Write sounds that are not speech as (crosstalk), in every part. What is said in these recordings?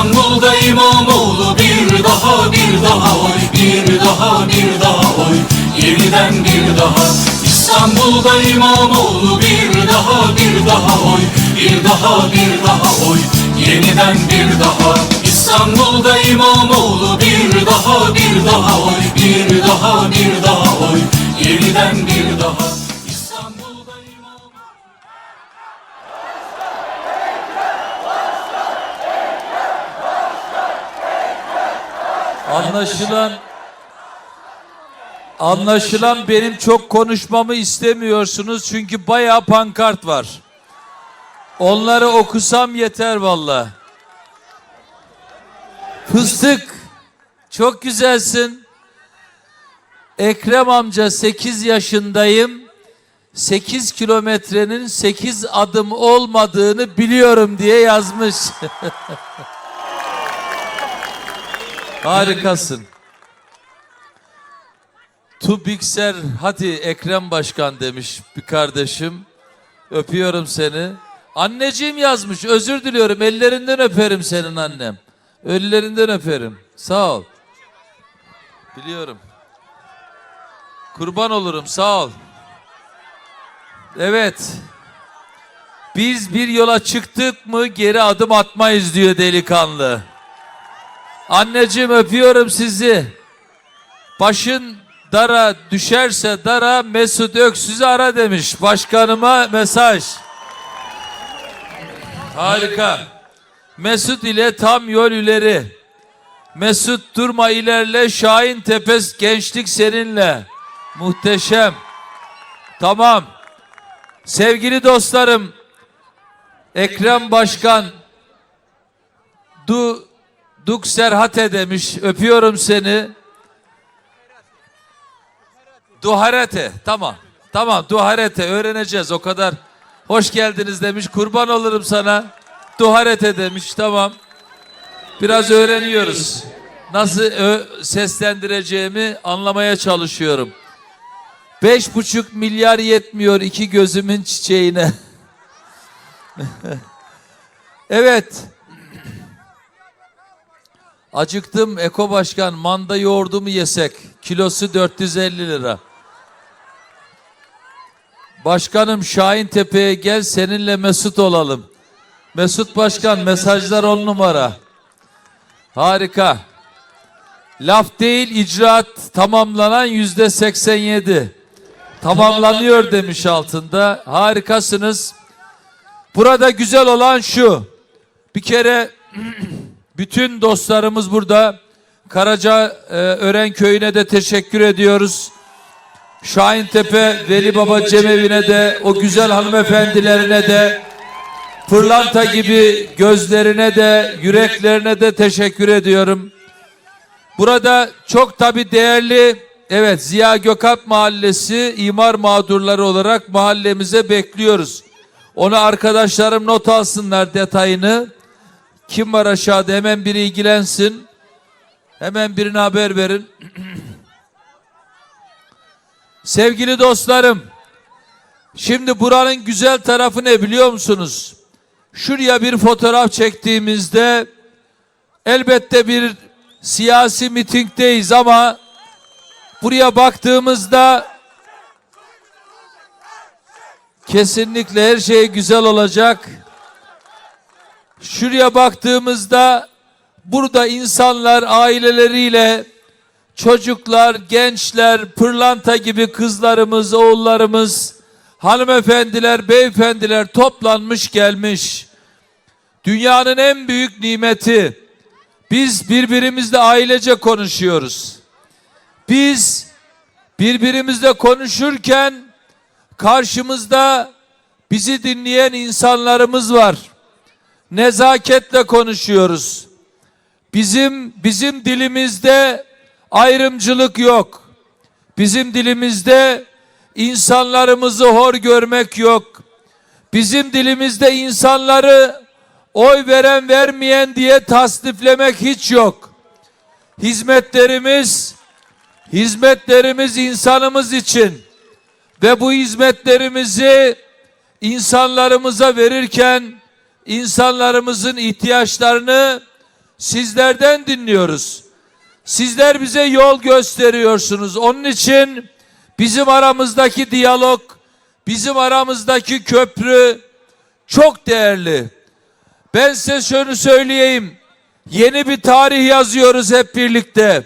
İstanbul'da İmamoğlu bir daha bir daha oy bir daha bir daha oy. Yeniden bir daha. İstanbul'da İmamoğlu bir daha bir daha oy bir daha bir daha oy. Yeniden bir daha. İstanbul'da İmamoğlu bir daha bir daha oy bir daha bir daha oy. Yeniden bir daha Anlaşılan Anlaşılan benim çok konuşmamı istemiyorsunuz çünkü bayağı pankart var. Onları okusam yeter valla. Fıstık çok güzelsin. Ekrem amca 8 yaşındayım. 8 kilometrenin 8 adım olmadığını biliyorum diye yazmış. (laughs) Harikasın. Tubikser hadi Ekrem Başkan demiş bir kardeşim. Öpüyorum seni. Anneciğim yazmış. Özür diliyorum. Ellerinden öperim senin annem. Ellerinden öperim. Sağ ol. Biliyorum. Kurban olurum. Sağ ol. Evet. Biz bir yola çıktık mı geri adım atmayız diyor delikanlı. Anneciğim öpüyorum sizi. Başın dara düşerse dara Mesut Öksüz'ü ara demiş. Başkanıma mesaj. Harika. Mesut ile tam yol ileri. Mesut durma ilerle Şahin Tepes gençlik seninle. Muhteşem. Tamam. Sevgili dostlarım Ekrem Başkan Du Duk Serhate demiş. Öpüyorum seni. Duharete. Tamam. Tamam. Duharete. Öğreneceğiz. O kadar. Hoş geldiniz demiş. Kurban olurum sana. Duharete demiş. Tamam. Biraz öğreniyoruz. Nasıl seslendireceğimi anlamaya çalışıyorum. Beş buçuk milyar yetmiyor iki gözümün çiçeğine. (laughs) evet. Acıktım Eko Başkan manda yoğurdu mu yesek? Kilosu 450 lira. Başkanım Şahin Tepe'ye gel seninle Mesut olalım. Mesut Başkan mesajlar on numara. Harika. Laf değil icraat tamamlanan yüzde 87. Tamamlanıyor demiş altında. Harikasınız. Burada güzel olan şu. Bir kere (clears throat) bütün dostlarımız burada. Karaca e, Ören Köyü'ne de teşekkür ediyoruz. Şahintepe Veli Baba Cemevi'ne de o güzel hanımefendilerine de pırlanta gibi gözlerine de yüreklerine de teşekkür ediyorum. Burada çok tabi değerli evet Ziya Gökalp Mahallesi imar mağdurları olarak mahallemize bekliyoruz. Onu arkadaşlarım not alsınlar detayını. Kim var aşağıda hemen biri ilgilensin. Hemen birine haber verin. (clears throat) Sevgili dostlarım, şimdi buranın güzel tarafı ne biliyor musunuz? Şuraya bir fotoğraf çektiğimizde elbette bir siyasi mitingdeyiz ama buraya baktığımızda kesinlikle her şey güzel olacak. Şuraya baktığımızda burada insanlar aileleriyle çocuklar, gençler, pırlanta gibi kızlarımız, oğullarımız, hanımefendiler, beyefendiler toplanmış gelmiş. Dünyanın en büyük nimeti biz birbirimizle ailece konuşuyoruz. Biz birbirimizle konuşurken karşımızda bizi dinleyen insanlarımız var. Nezaketle konuşuyoruz. Bizim bizim dilimizde ayrımcılık yok. Bizim dilimizde insanlarımızı hor görmek yok. Bizim dilimizde insanları oy veren vermeyen diye tasniflemek hiç yok. Hizmetlerimiz hizmetlerimiz insanımız için ve bu hizmetlerimizi insanlarımıza verirken insanlarımızın ihtiyaçlarını Sizlerden dinliyoruz. Sizler bize yol gösteriyorsunuz. Onun için bizim aramızdaki diyalog, bizim aramızdaki köprü çok değerli. Ben size şunu söyleyeyim. Yeni bir tarih yazıyoruz hep birlikte.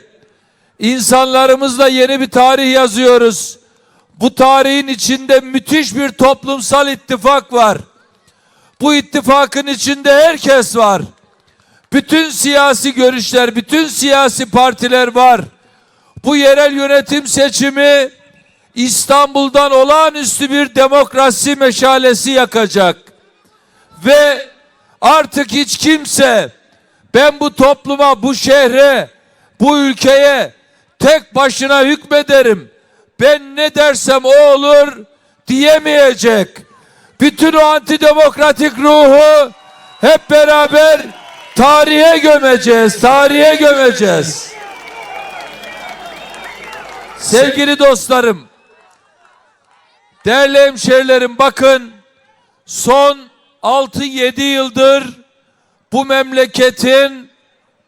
İnsanlarımızla yeni bir tarih yazıyoruz. Bu tarihin içinde müthiş bir toplumsal ittifak var. Bu ittifakın içinde herkes var. Bütün siyasi görüşler, bütün siyasi partiler var. Bu yerel yönetim seçimi İstanbul'dan olağanüstü bir demokrasi meşalesi yakacak. Ve artık hiç kimse ben bu topluma, bu şehre, bu ülkeye tek başına hükmederim. Ben ne dersem o olur diyemeyecek. Bütün o antidemokratik ruhu hep beraber tarihe gömeceğiz, tarihe gömeceğiz. Sevgili dostlarım, değerli hemşerilerim bakın son 6-7 yıldır bu memleketin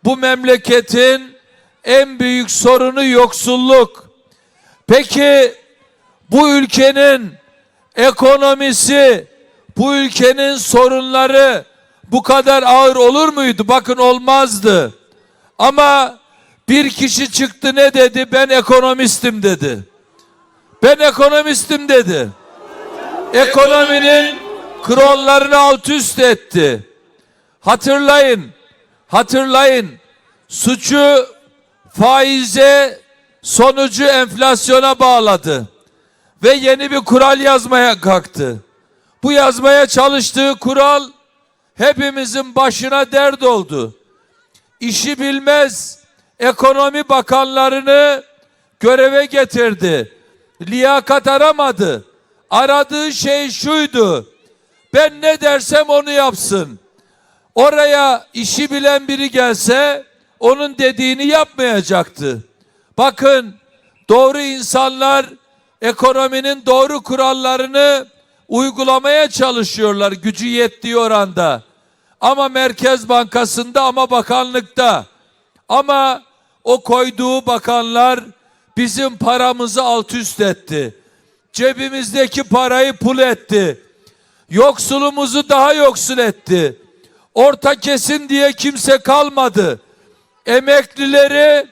bu memleketin en büyük sorunu yoksulluk. Peki bu ülkenin ekonomisi, bu ülkenin sorunları bu kadar ağır olur muydu? Bakın olmazdı. Ama bir kişi çıktı ne dedi? Ben ekonomistim dedi. Ben ekonomistim dedi. Ekonominin kronlarını alt üst etti. Hatırlayın, hatırlayın. Suçu faize, sonucu enflasyona bağladı. Ve yeni bir kural yazmaya kalktı. Bu yazmaya çalıştığı kural hepimizin başına dert oldu. İşi bilmez ekonomi bakanlarını göreve getirdi. Liyakat aramadı. Aradığı şey şuydu. Ben ne dersem onu yapsın. Oraya işi bilen biri gelse onun dediğini yapmayacaktı. Bakın doğru insanlar ekonominin doğru kurallarını uygulamaya çalışıyorlar gücü yettiği oranda. Ama Merkez Bankası'nda ama bakanlıkta. Ama o koyduğu bakanlar bizim paramızı alt üst etti. Cebimizdeki parayı pul etti. Yoksulumuzu daha yoksul etti. Orta kesim diye kimse kalmadı. Emeklileri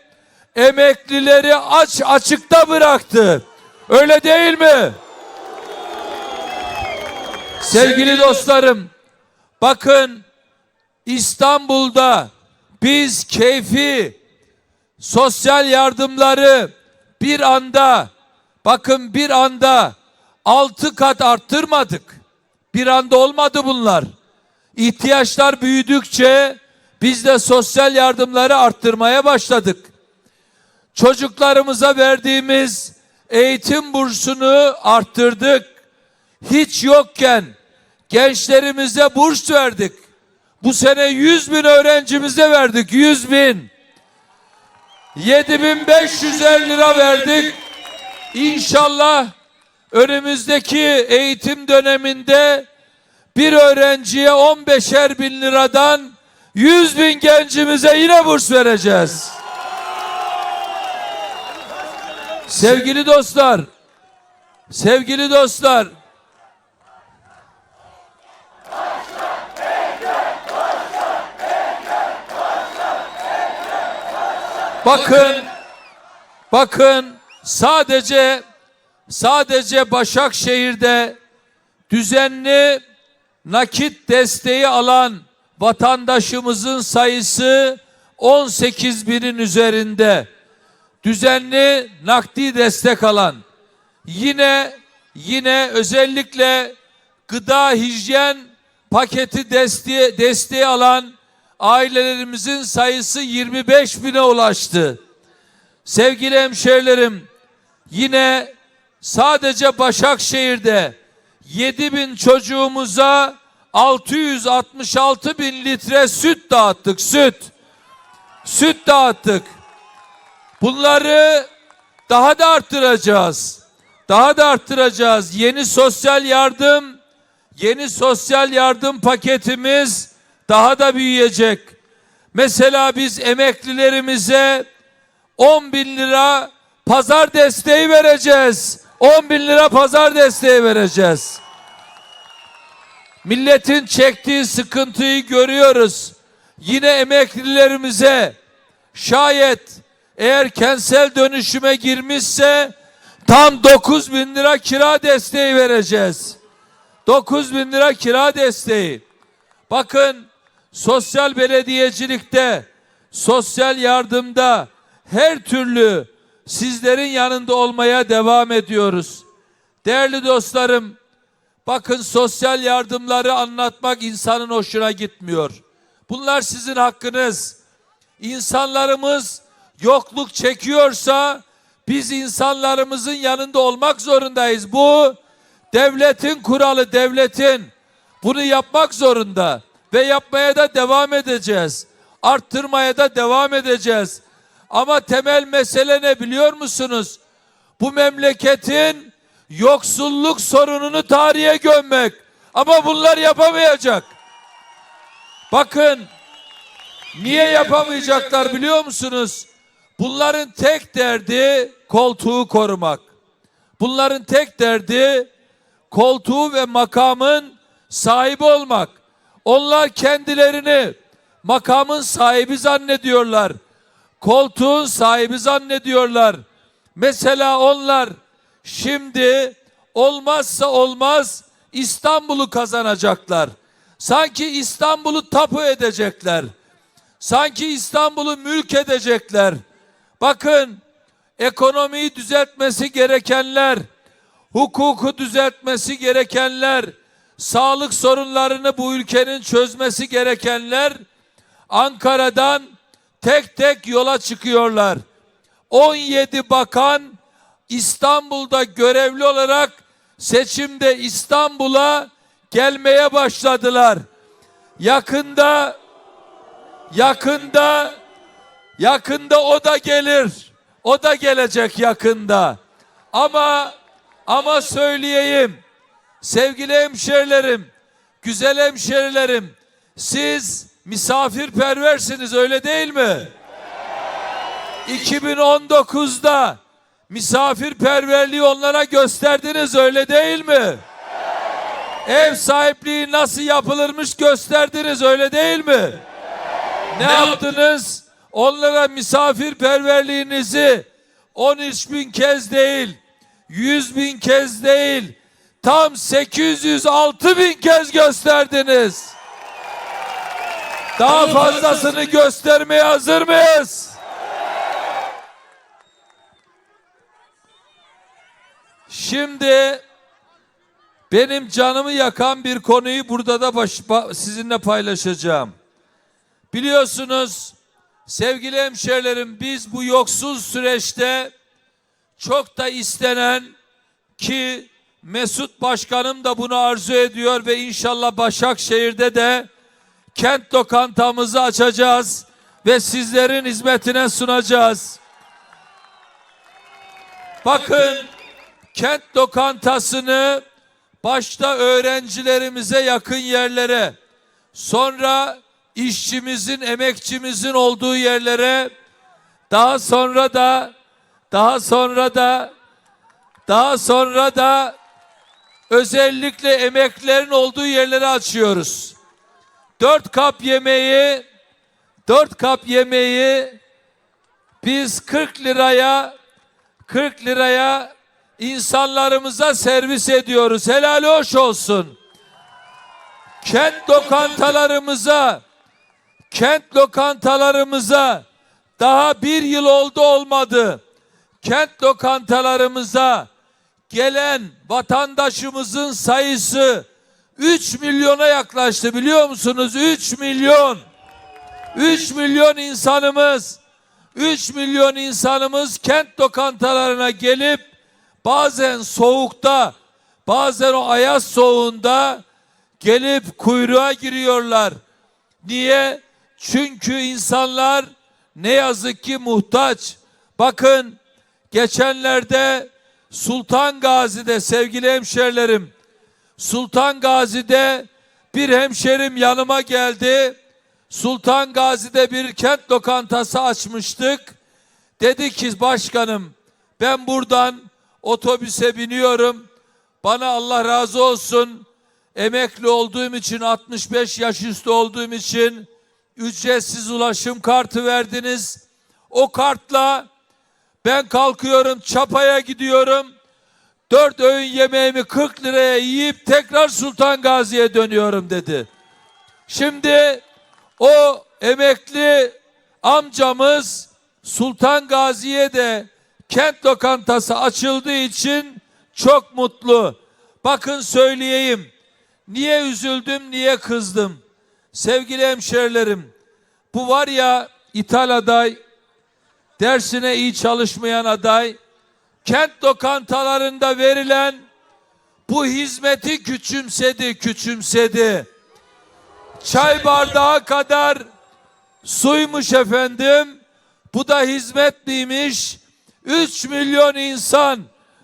emeklileri aç açıkta bıraktı. Öyle değil mi? Sevgili dostlarım, bakın İstanbul'da biz keyfi sosyal yardımları bir anda bakın bir anda altı kat arttırmadık. Bir anda olmadı bunlar. İhtiyaçlar büyüdükçe biz de sosyal yardımları arttırmaya başladık. Çocuklarımıza verdiğimiz eğitim bursunu arttırdık. Hiç yokken gençlerimize burs verdik. Bu sene 100 bin öğrencimize verdik. 100 bin. 7550 lira verdik. İnşallah önümüzdeki eğitim döneminde bir öğrenciye 15'er bin liradan 100 bin gencimize yine burs vereceğiz. Sevgili dostlar, sevgili dostlar, bakın, bakın sadece sadece Başakşehir'de düzenli nakit desteği alan vatandaşımızın sayısı 18 binin üzerinde. Düzenli nakdi destek alan yine yine özellikle gıda hijyen paketi desteği, desteği alan ailelerimizin sayısı 25 bine ulaştı. Sevgili hemşehrilerim yine sadece Başakşehir'de 7 bin çocuğumuza 666 bin litre süt dağıttık süt. Süt dağıttık. Bunları daha da arttıracağız. Daha da arttıracağız. Yeni sosyal yardım, yeni sosyal yardım paketimiz daha da büyüyecek. Mesela biz emeklilerimize 10 bin lira pazar desteği vereceğiz. 10 bin lira pazar desteği vereceğiz. Milletin çektiği sıkıntıyı görüyoruz. Yine emeklilerimize şayet eğer kentsel dönüşüme girmişse tam 9 bin lira kira desteği vereceğiz. 9 bin lira kira desteği. Bakın sosyal belediyecilikte, sosyal yardımda her türlü sizlerin yanında olmaya devam ediyoruz. Değerli dostlarım, bakın sosyal yardımları anlatmak insanın hoşuna gitmiyor. Bunlar sizin hakkınız. İnsanlarımız yokluk çekiyorsa biz insanlarımızın yanında olmak zorundayız. Bu devletin kuralı, devletin. Bunu yapmak zorunda ve yapmaya da devam edeceğiz. Arttırmaya da devam edeceğiz. Ama temel mesele ne biliyor musunuz? Bu memleketin yoksulluk sorununu tarihe gömmek. Ama bunlar yapamayacak. Bakın niye yapamayacaklar biliyor musunuz? Bunların tek derdi koltuğu korumak. Bunların tek derdi koltuğu ve makamın sahibi olmak. Onlar kendilerini makamın sahibi zannediyorlar. Koltuğun sahibi zannediyorlar. Mesela onlar şimdi olmazsa olmaz İstanbul'u kazanacaklar. Sanki İstanbul'u tapu edecekler. Sanki İstanbul'u mülk edecekler. Bakın ekonomiyi düzeltmesi gerekenler, hukuku düzeltmesi gerekenler, sağlık sorunlarını bu ülkenin çözmesi gerekenler Ankara'dan tek tek yola çıkıyorlar. 17 bakan İstanbul'da görevli olarak seçimde İstanbul'a gelmeye başladılar. Yakında yakında yakında o da gelir. O da gelecek yakında. Ama ama söyleyeyim sevgili hemşerilerim, güzel hemşerilerim, siz misafirperversiniz öyle değil mi? 2019'da misafirperverliği onlara gösterdiniz öyle değil mi? Ev sahipliği nasıl yapılırmış gösterdiniz öyle değil mi? Ne yaptınız? Onlara misafirperverliğinizi 13 bin kez değil, 100 bin kez değil, tam 806 bin kez gösterdiniz. Daha fazlasını göstermeye hazır mıyız? Şimdi benim canımı yakan bir konuyu burada da baş, ba- sizinle paylaşacağım. Biliyorsunuz sevgili hemşerilerim biz bu yoksul süreçte çok da istenen ki Mesut Başkanım da bunu arzu ediyor ve inşallah Başakşehir'de de kent lokantamızı açacağız ve sizlerin hizmetine sunacağız. Bakın kent lokantasını başta öğrencilerimize yakın yerlere, sonra işçimizin, emekçimizin olduğu yerlere, daha sonra da daha sonra da daha sonra da özellikle emeklilerin olduğu yerlere açıyoruz. Dört kap yemeği dört kap yemeği biz 40 liraya 40 liraya insanlarımıza servis ediyoruz. Helal hoş olsun. Kent lokantalarımıza kent lokantalarımıza daha bir yıl oldu olmadı. Kent lokantalarımıza gelen vatandaşımızın sayısı 3 milyona yaklaştı biliyor musunuz? 3 milyon. 3 milyon insanımız 3 milyon insanımız kent lokantalarına gelip bazen soğukta bazen o ayaz soğuğunda gelip kuyruğa giriyorlar. Niye? Çünkü insanlar ne yazık ki muhtaç. Bakın geçenlerde Sultan Gazi'de sevgili hemşerilerim Sultan Gazi'de bir hemşerim yanıma geldi. Sultan Gazi'de bir kent lokantası açmıştık. Dedi ki başkanım ben buradan otobüse biniyorum. Bana Allah razı olsun. Emekli olduğum için 65 yaş üstü olduğum için ücretsiz ulaşım kartı verdiniz. O kartla ben kalkıyorum çapaya gidiyorum. Dört öğün yemeğimi 40 liraya yiyip tekrar Sultan Gazi'ye dönüyorum dedi. Şimdi o emekli amcamız Sultan Gazi'ye de kent lokantası açıldığı için çok mutlu. Bakın söyleyeyim. Niye üzüldüm, niye kızdım? Sevgili hemşerilerim, bu var ya ithal aday, dersine iyi çalışmayan aday, kent lokantalarında verilen bu hizmeti küçümsedi, küçümsedi. Çay bardağı kadar suymuş efendim. Bu da hizmet miymiş? 3 milyon insan,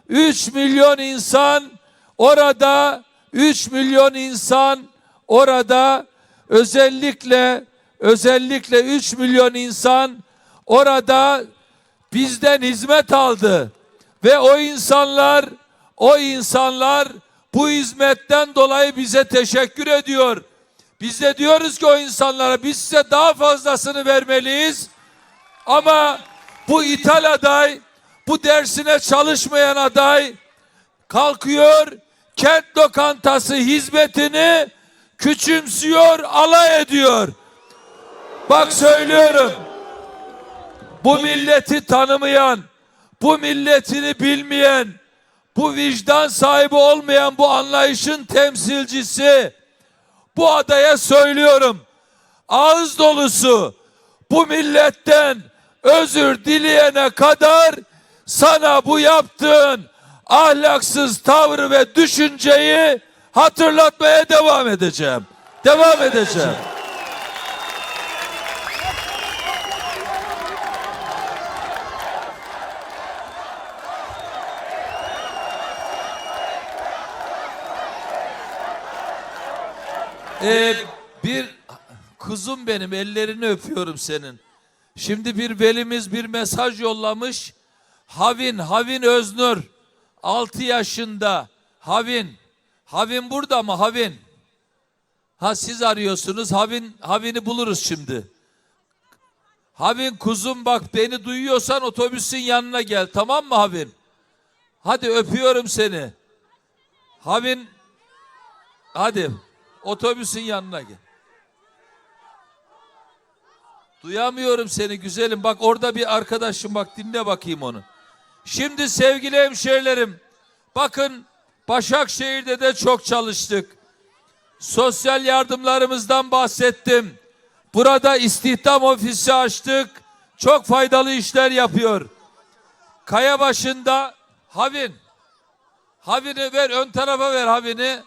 3 milyon insan orada 3 milyon insan orada özellikle özellikle 3 milyon insan orada bizden hizmet aldı ve o insanlar o insanlar bu hizmetten dolayı bize teşekkür ediyor. Biz de diyoruz ki o insanlara biz size daha fazlasını vermeliyiz. Ama bu ithal aday, bu dersine çalışmayan aday kalkıyor kent lokantası hizmetini küçümsüyor, alay ediyor. Bak söylüyorum. Bu milleti tanımayan, bu milletini bilmeyen, bu vicdan sahibi olmayan bu anlayışın temsilcisi bu adaya söylüyorum. Ağız dolusu bu milletten özür dileyene kadar sana bu yaptığın ahlaksız tavrı ve düşünceyi hatırlatmaya devam edeceğim. Devam edeceğim. Ee, bir kuzum benim ellerini öpüyorum senin. Şimdi bir velimiz bir mesaj yollamış. Havin, Havin Öznur 6 yaşında. Havin. Havin burada mı Havin? Ha siz arıyorsunuz. Havin Havin'i buluruz şimdi. Havin kuzum bak beni duyuyorsan otobüsün yanına gel tamam mı Havin? Hadi öpüyorum seni. Havin hadi otobüsün yanına gel. Duyamıyorum seni güzelim. Bak orada bir arkadaşım bak dinle bakayım onu. Şimdi sevgili hemşehrilerim bakın Başakşehir'de de çok çalıştık. Sosyal yardımlarımızdan bahsettim. Burada istihdam ofisi açtık. Çok faydalı işler yapıyor. Kaya başında Havin. Havin'i ver ön tarafa ver Havin'i.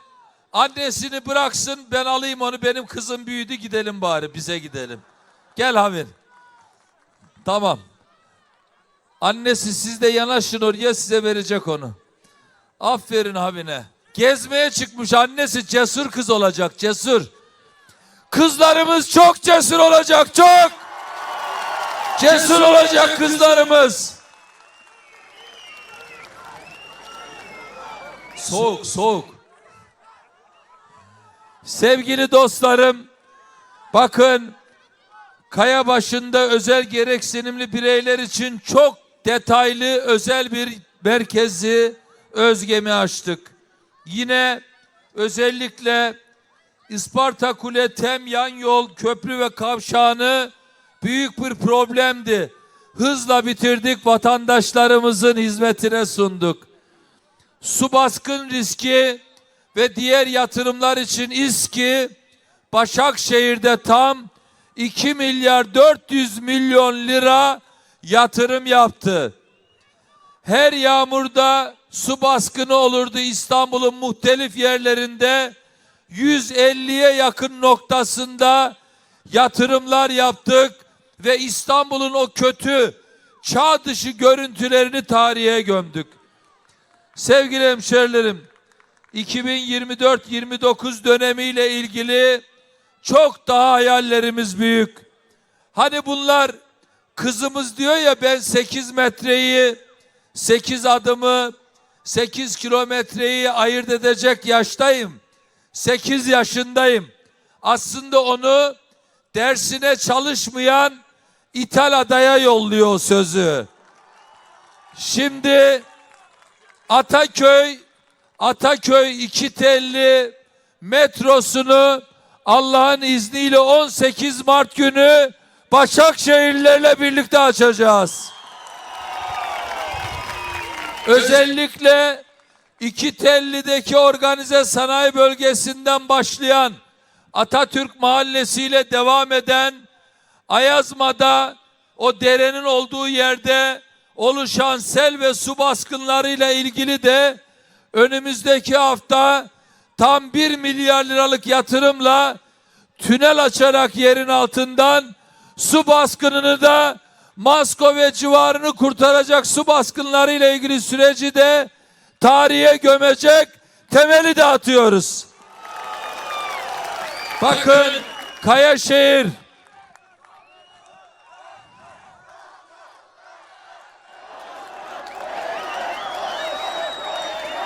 Annesini bıraksın ben alayım onu benim kızım büyüdü gidelim bari bize gidelim. Gel Havin. Tamam. Annesi siz de yanaşın oraya size verecek onu. Aferin Havine. Gezmeye çıkmış annesi cesur kız olacak cesur. Kızlarımız çok cesur olacak çok. Cesur olacak kızlarımız. Soğuk soğuk. Sevgili dostlarım bakın Kaya başında özel gereksinimli bireyler için çok detaylı özel bir merkezi özgemi açtık. Yine özellikle İsparta Kule Tem yan yol köprü ve kavşağını büyük bir problemdi. Hızla bitirdik vatandaşlarımızın hizmetine sunduk. Su baskın riski ve diğer yatırımlar için İSKİ Başakşehir'de tam 2 milyar 400 milyon lira yatırım yaptı. Her yağmurda su baskını olurdu İstanbul'un muhtelif yerlerinde 150'ye yakın noktasında yatırımlar yaptık ve İstanbul'un o kötü çağ dışı görüntülerini tarihe gömdük. Sevgili hemşerilerim 2024-29 dönemiyle ilgili çok daha hayallerimiz büyük. Hani bunlar kızımız diyor ya ben 8 metreyi, 8 adımı, 8 kilometreyi ayırt edecek yaştayım. 8 yaşındayım. Aslında onu dersine çalışmayan ithal adaya yolluyor sözü. Şimdi Ataköy Ataköy iki telli metrosunu Allah'ın izniyle 18 Mart günü Başakşehirlerle birlikte açacağız. Özellikle iki tellideki organize sanayi bölgesinden başlayan Atatürk Mahallesi'yle devam eden Ayazma'da o derenin olduğu yerde oluşan sel ve su baskınlarıyla ilgili de önümüzdeki hafta tam 1 milyar liralık yatırımla tünel açarak yerin altından su baskınını da Masko ve civarını kurtaracak su baskınlarıyla ilgili süreci de tarihe gömecek temeli de atıyoruz. Bakın Kayaşehir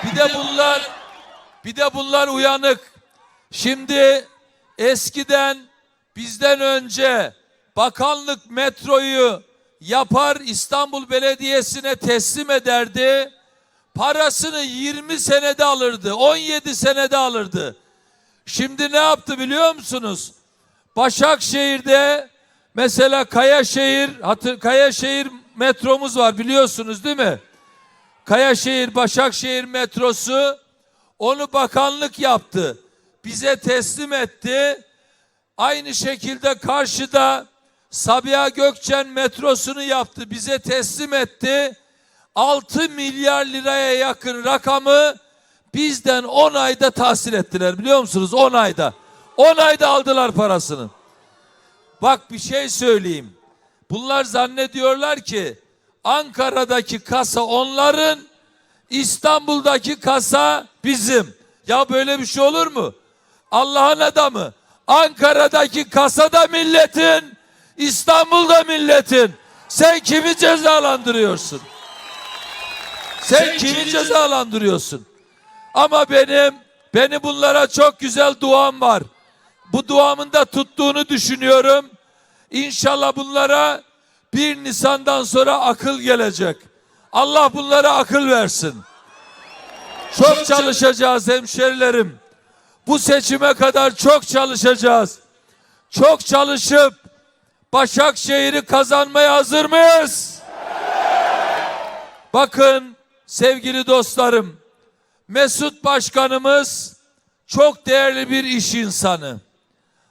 Bir de bunlar bir de bunlar uyanık. Şimdi eskiden bizden önce bakanlık metroyu yapar İstanbul Belediyesi'ne teslim ederdi. Parasını 20 senede alırdı. 17 senede alırdı. Şimdi ne yaptı biliyor musunuz? Başakşehir'de mesela Kayaşehir, hatır, Kayaşehir metromuz var biliyorsunuz değil mi? Kayaşehir Başakşehir metrosu onu bakanlık yaptı. Bize teslim etti. Aynı şekilde karşıda Sabiha Gökçen metrosunu yaptı. Bize teslim etti. 6 milyar liraya yakın rakamı bizden 10 ayda tahsil ettiler biliyor musunuz? 10 ayda. 10 ayda aldılar parasını. Bak bir şey söyleyeyim. Bunlar zannediyorlar ki Ankara'daki kasa onların, İstanbul'daki kasa bizim. Ya böyle bir şey olur mu? Allah'ın adamı. Ankara'daki kasa da milletin, İstanbul'da milletin. Sen kimi cezalandırıyorsun? Sen kimi cezalandırıyorsun? Ama benim benim bunlara çok güzel duam var. Bu duamın da tuttuğunu düşünüyorum. İnşallah bunlara 1 Nisan'dan sonra akıl gelecek. Allah bunlara akıl versin. Çok çalışacağız hemşerilerim. Bu seçime kadar çok çalışacağız. Çok çalışıp Başakşehir'i kazanmaya hazır mıyız? Bakın sevgili dostlarım, Mesut Başkanımız çok değerli bir iş insanı.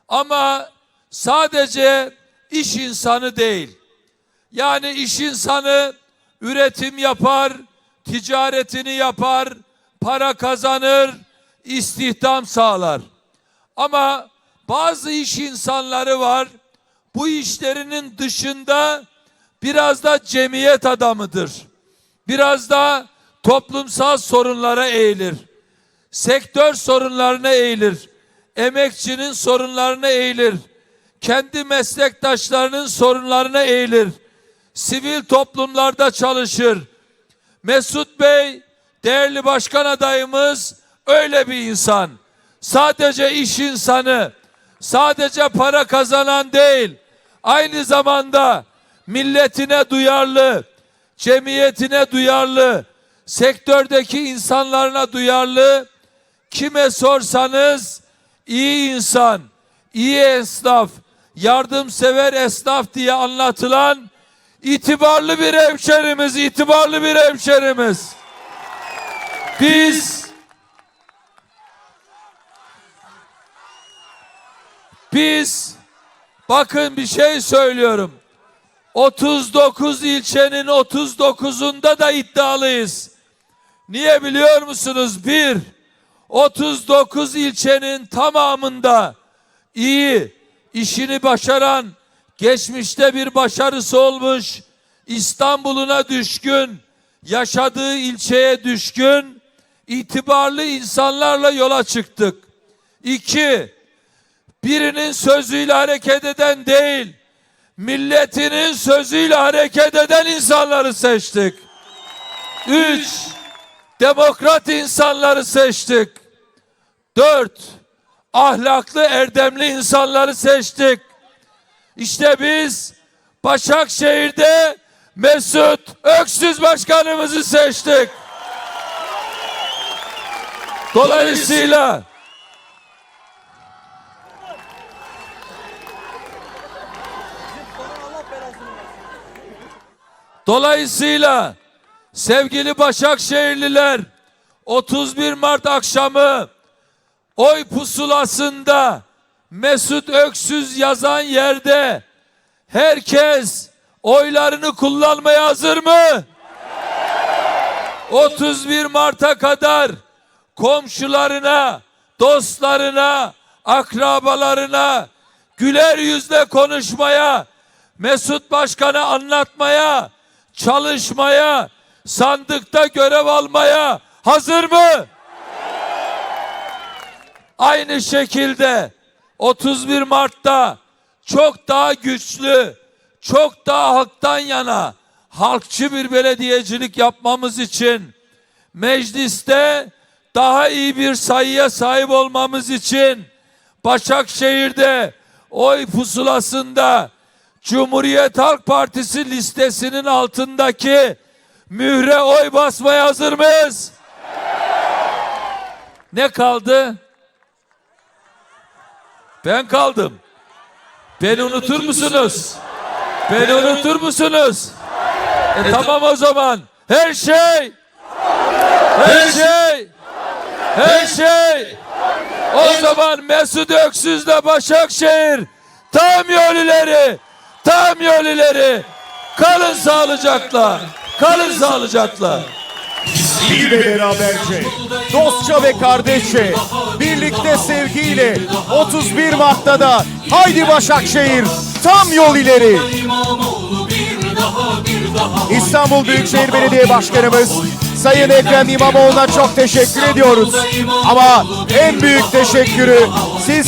Ama sadece iş insanı değil. Yani iş insanı üretim yapar, ticaretini yapar, para kazanır, istihdam sağlar. Ama bazı iş insanları var. Bu işlerinin dışında biraz da cemiyet adamıdır. Biraz da toplumsal sorunlara eğilir. Sektör sorunlarına eğilir. Emekçinin sorunlarına eğilir. Kendi meslektaşlarının sorunlarına eğilir. Sivil toplumlarda çalışır. Mesut Bey değerli başkan adayımız öyle bir insan. Sadece iş insanı, sadece para kazanan değil, aynı zamanda milletine duyarlı, cemiyetine duyarlı, sektördeki insanlarına duyarlı, kime sorsanız iyi insan, iyi esnaf, yardımsever esnaf diye anlatılan itibarlı bir hemşerimiz, itibarlı bir hemşerimiz. Biz biz bakın bir şey söylüyorum. 39 ilçenin 39'unda da iddialıyız. Niye biliyor musunuz? Bir, 39 ilçenin tamamında iyi, işini başaran, geçmişte bir başarısı olmuş, İstanbul'una düşkün, yaşadığı ilçeye düşkün, itibarlı insanlarla yola çıktık. İki, birinin sözüyle hareket eden değil, milletinin sözüyle hareket eden insanları seçtik. Üç, demokrat insanları seçtik. Dört, ahlaklı, erdemli insanları seçtik. İşte biz Başakşehir'de Mesut Öksüz Başkanımızı seçtik. Dolayısıyla Dolayısıyla sevgili Başakşehirliler 31 Mart akşamı oy pusulasında Mesut Öksüz yazan yerde herkes oylarını kullanmaya hazır mı? 31 Mart'a kadar komşularına, dostlarına, akrabalarına güler yüzle konuşmaya, Mesut Başkan'a anlatmaya, çalışmaya, sandıkta görev almaya hazır mı? Aynı şekilde 31 Mart'ta çok daha güçlü, çok daha halktan yana halkçı bir belediyecilik yapmamız için mecliste daha iyi bir sayıya sahip olmamız için Başakşehir'de oy pusulasında Cumhuriyet Halk Partisi listesinin altındaki mühre oy basmaya hazır mıyız? Ne kaldı? Ben kaldım. Beni unutur musunuz? Beni unutur musunuz? E tamam o zaman. Her şey her şey her şey o zaman Mesut Öksüz'le Başakşehir tam yol ileri tam yol ileri kalın sağlıcakla. Kalın sağlıcakla. Bir ve beraberce, dostça ve kardeşçe, birlikte sevgiyle 31 Mart'ta da. Haydi Başakşehir. Tam yol ileri. İstanbul Büyükşehir Belediye Başkanımız Sayın Ekrem İmamoğlu'na çok teşekkür ediyoruz. Ama en büyük teşekkürü siz